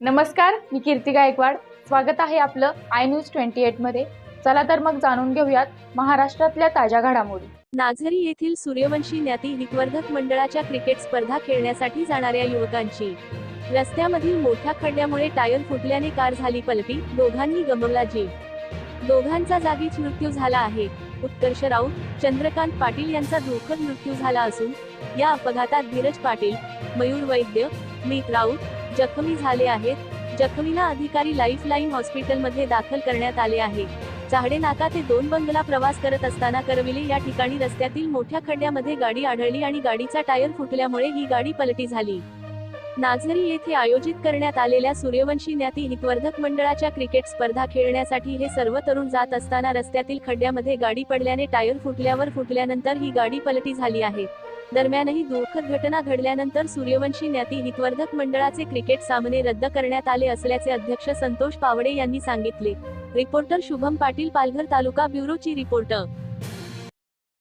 नमस्कार मी कीर्ती गायकवाड. स्वागत आहे आपलं आय न्यूज ट्वेंटी एटमध्ये. चला तर मग जाणून घेऊयात महाराष्ट्रातल्या ताज्या घडामोडी. नाझरी येथील सूर्यवंशी ज्ञाती हितवर्धक मंडळाच्या क्रिकेट स्पर्धा खेळण्यासाठी जाणाऱ्या युवकांची. रस्त्यामधील मोठ्या खड्ड्यामुळे टायर फुटल्याने कार झाली पलटी दोघांनी गमवला जीव. दोघांचा जागीच मृत्यू झाला आहे. उत्कर्ष राऊत चंद्रकांत पाटील यांचा दुःखद मृत्यू झाला असून या अपघातात धीरज पाटील मयूर वैद्य मीत राऊत जखमी झाले आहेत. जखमींना अधिकारी लाईफ लाईन हॉस्पिटलमध्ये दाखल करण्यात आले आहे. चाहडे नाका ते दोन बंगला प्रवास करत असताना करविले या ठिकाणी रस्त्यातील मोठ्या खड्ड्यामध्ये गाडी आढळली आणि गाडीचा टायर फुटल्यामुळे ही गाडी पलटी झाली. नाझरी येथे आयोजित करण्यात आलेल्या सूर्यवंशी ज्ञाती हितवर्धक मंडळाच्या क्रिकेट स्पर्धा खेळण्यासाठी हे सर्व तरुण जात असताना रस्त्यातील खड्ड्यामध्ये गाडी पडल्याने टायर फुटल्यावर फुटल्यानंतर ही गाडी पलटी झाली आहे. दरम्यानही दुःखद घटना घडल्यानंतर सूर्यवंशी ज्ञाती हितवर्धक मंडळाचे क्रिकेट सामने रद्द करण्यात आले असल्याचे अध्यक्ष संतोष पावडे यांनी सांगितले. रिपोर्टर शुभम पाटील पालघर तालुका ब्युरोची रिपोर्टर.